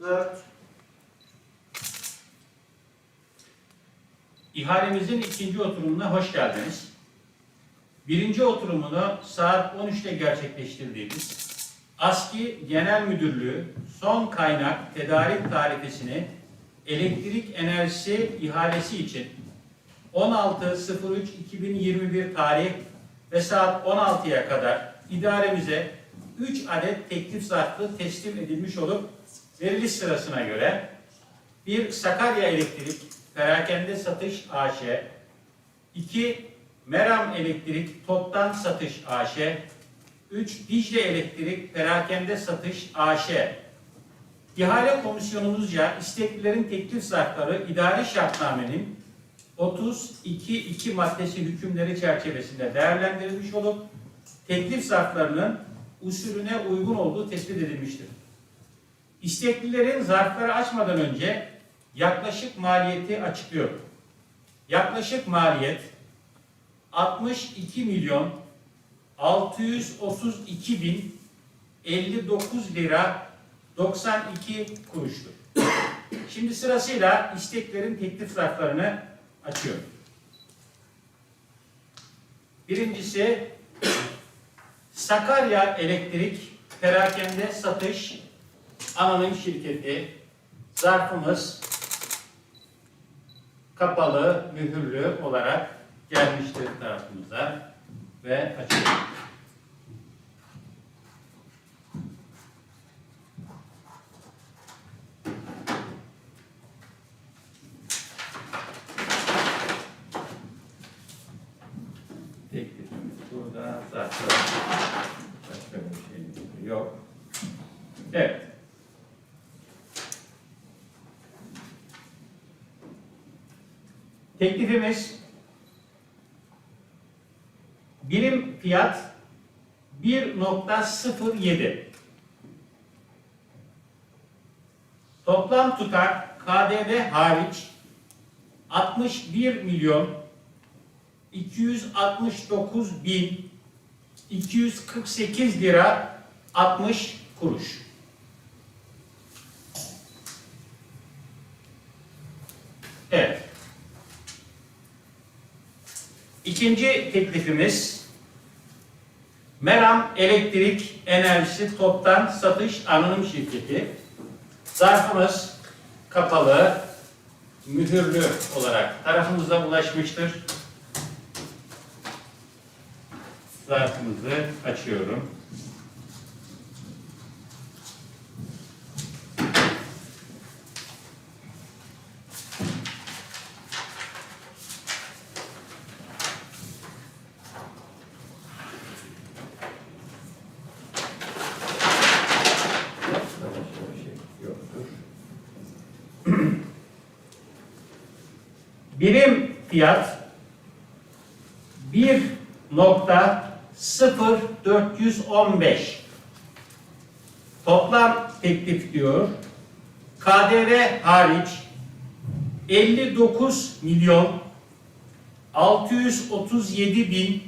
4, İhalemizin ikinci oturumuna hoş geldiniz. Birinci oturumunu saat 13'te gerçekleştirdiğimiz ASKİ Genel Müdürlüğü son kaynak tedarik tarifesini elektrik enerjisi ihalesi için 16.03.2021 tarih ve saat 16'ya kadar idaremize 3 adet teklif zarfı teslim edilmiş olup veriliş sırasına göre bir Sakarya Elektrik Perakende Satış AŞ 2 Meram Elektrik Toptan Satış AŞ 3 Dicle Elektrik Perakende Satış AŞ İhale komisyonumuzca isteklilerin teklif zarfları idari şartnamenin 32.2 maddesi hükümleri çerçevesinde değerlendirilmiş olup teklif zarflarının usulüne uygun olduğu tespit edilmiştir. İsteklilerin zarfları açmadan önce yaklaşık maliyeti açıklıyor. Yaklaşık maliyet 62 milyon 632 bin 59 lira 92 kuruştur. Şimdi sırasıyla isteklerin teklif zarflarını açıyorum. Birincisi Sakarya Elektrik Perakende Satış Anonim Şirketi zarfımız kapalı, mühürlü olarak gelmiştir tarafımıza ve açıyorum. Teklifimiz burada zaten başka bir şey yok. Evet. Teklifimiz birim fiyat 1.07 Toplam tutar KDV hariç 61 milyon 269 bin 248 lira 60 kuruş. Evet. İkinci teklifimiz Meram Elektrik Enerjisi Toptan Satış Anonim Şirketi. Zarfımız kapalı, mühürlü olarak tarafımıza ulaşmıştır. Zarfımızı açıyorum. Başka bir şey yoktur. Birim fiyat 1.0415 Toplam teklif diyor. KDV hariç 59 milyon 637 bin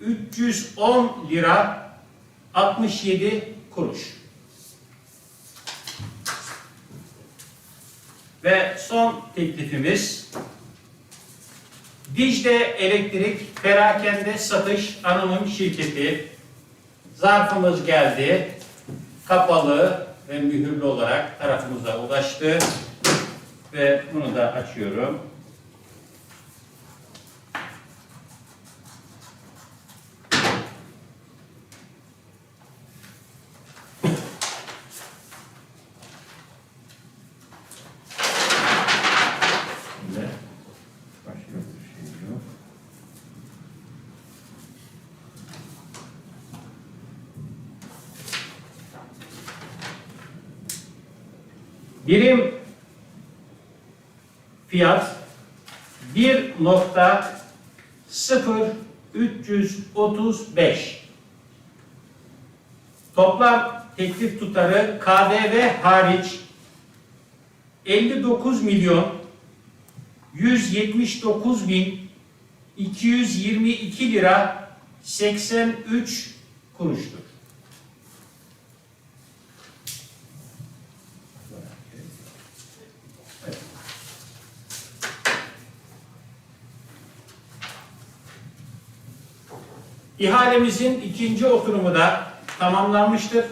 310 lira 67 kuruş. Ve son teklifimiz Dicle Elektrik Perakende Satış Anonim Şirketi zarfımız geldi. Kapalı ve mühürlü olarak tarafımıza ulaştı. Ve bunu da açıyorum. Birim fiyat 1.0335 Toplam teklif tutarı KDV hariç 59 milyon 179 bin 222 lira 83 kuruştur. İhalemizin ikinci oturumu da tamamlanmıştır.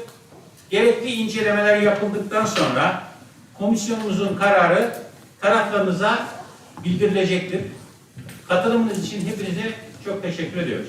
Gerekli incelemeler yapıldıktan sonra komisyonumuzun kararı taraflarınıza bildirilecektir. Katılımınız için hepinize çok teşekkür ediyoruz.